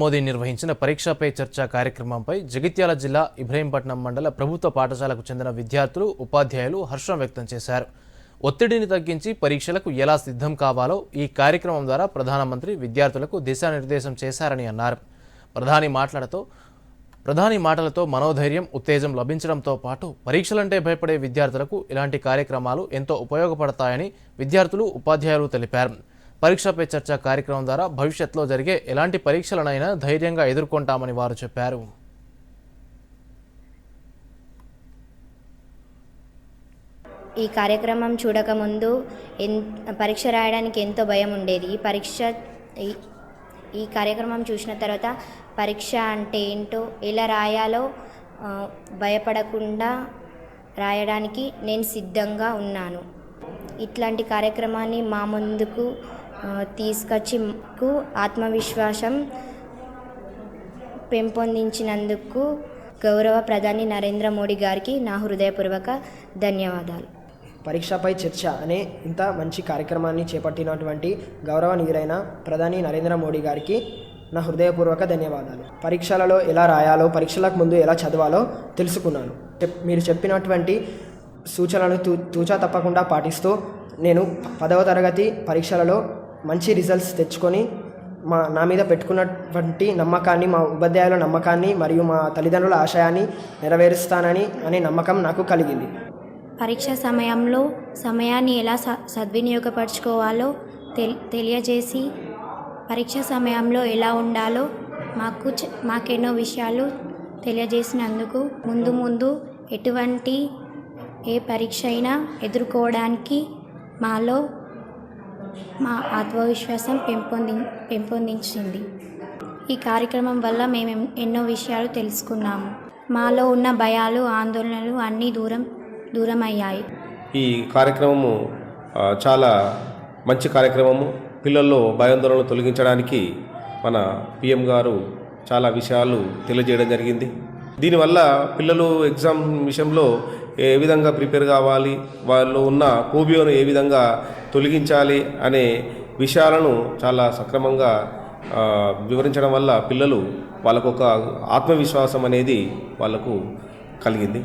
మోదీ నిర్వహించిన పరీక్షపై చర్చ కార్యక్రమంపై జగిత్యాల జిల్లా ఇబ్రహీంపట్నం మండల ప్రభుత్వ పాఠశాలకు చెందిన విద్యార్థులు ఉపాధ్యాయులు హర్షం వ్యక్తం చేశారు. ఒత్తిడిని తగ్గించి పరీక్షలకు ఎలా సిద్ధం కావాలో ఈ కార్యక్రమం ద్వారా ప్రధానమంత్రి విద్యార్థులకు దిశానిర్దేశం చేశారని అన్నారు. ప్రధాని మాట్లాడుతూ ప్రధాని మాటలతో మనోధైర్యం ఉత్తేజం లభించడంతో పాటు పరీక్షలంటే భయపడే విద్యార్థులకు ఇలాంటి కార్యక్రమాలు ఎంతో ఉపయోగపడతాయని విద్యార్థులు ఉపాధ్యాయులు తెలిపారు. పరీక్షపై చర్చ కార్యక్రమం ద్వారా భవిష్యత్తులో జరిగే ఎలాంటి పరీక్షలనైనా ధైర్యంగా ఎదుర్కొంటామని వారు చెప్పారు. ఈ కార్యక్రమం చూడకముందు ఎన్ పరీక్ష రాయడానికి ఎంతో భయం ఉండేది. ఈ పరీక్ష ఈ- ఈ కార్యక్రమం చూసిన తర్వాత పరీక్ష అంటే ఏంటో ఎలా రాయాలో భయపడకుండా రాయడానికి నేను సిద్ధంగా ఉన్నాను. ఇట్లాంటి కార్యక్రమాన్ని మా ముందుకు తీసుకొచ్చి కు ఆత్మవిశ్వాసం పెంపొందించినందుకు గౌరవ ప్రధాని నరేంద్ర మోడీ గారికి నా హృదయపూర్వక ధన్యవాదాలు. పరీక్షపై చర్చ అనే ఇంత మంచి కార్యక్రమాన్ని చేపట్టినటువంటి గౌరవనీయులైన ప్రధాని నరేంద్ర మోడీ గారికి నా హృదయపూర్వక ధన్యవాదాలు. పరీక్షలలో ఎలా రాయాలో పరీక్షలకు ముందు ఎలా చదవాలో తెలుసుకున్నాను. మీరు చెప్పినటువంటి సూచనలను తూ తూచా తప్పకుండా పాటిస్తూ నేను పదవ తరగతి పరీక్షలలో మంచి రిజల్ట్స్ తెచ్చుకొని మా నా మీద పెట్టుకున్నటువంటి నమ్మకాన్ని మా ఉపాధ్యాయుల నమ్మకాన్ని మరియు మా తల్లిదండ్రుల ఆశయాన్ని నెరవేరుస్తానని అనే నమ్మకం నాకు కలిగింది. పరీక్ష సమయంలో సమయాన్ని ఎలా స సద్వినియోగపరచుకోవాలో తె తెలియజేసి పరీక్ష సమయంలో ఎలా ఉండాలో మాకు మాకెన్నో విషయాలు తెలియజేసినందుకు ముందు ముందు ఎటువంటి ఏ పరీక్ష అయినా ఎదుర్కోవడానికి మాలో మా ఆత్మవిశ్వాసం పెంపొంది పెంపొందించింది. ఈ కార్యక్రమం వల్ల మేము ఎన్నో విషయాలు తెలుసుకున్నాము. మాలో ఉన్న భయాలు ఆందోళనలు అన్నీ దూరం దూరం అయ్యాయి ఈ కార్యక్రమము చాలా మంచి కార్యక్రమము. పిల్లల్లో భయాందోళనలు తొలగించడానికి మన పిఎం గారు చాలా విషయాలు తెలియజేయడం జరిగింది. దీనివల్ల పిల్లలు ఎగ్జామ్ విషయంలో ఏ విధంగా ప్రిపేర్ కావాలి వాళ్ళు ఉన్న కోబియోను ఏ విధంగా తొలగించాలి అనే విషయాలను చాలా సక్రమంగా వివరించడం వల్ల పిల్లలు వాళ్ళకు ఒక ఆత్మవిశ్వాసం అనేది వాళ్ళకు కలిగింది.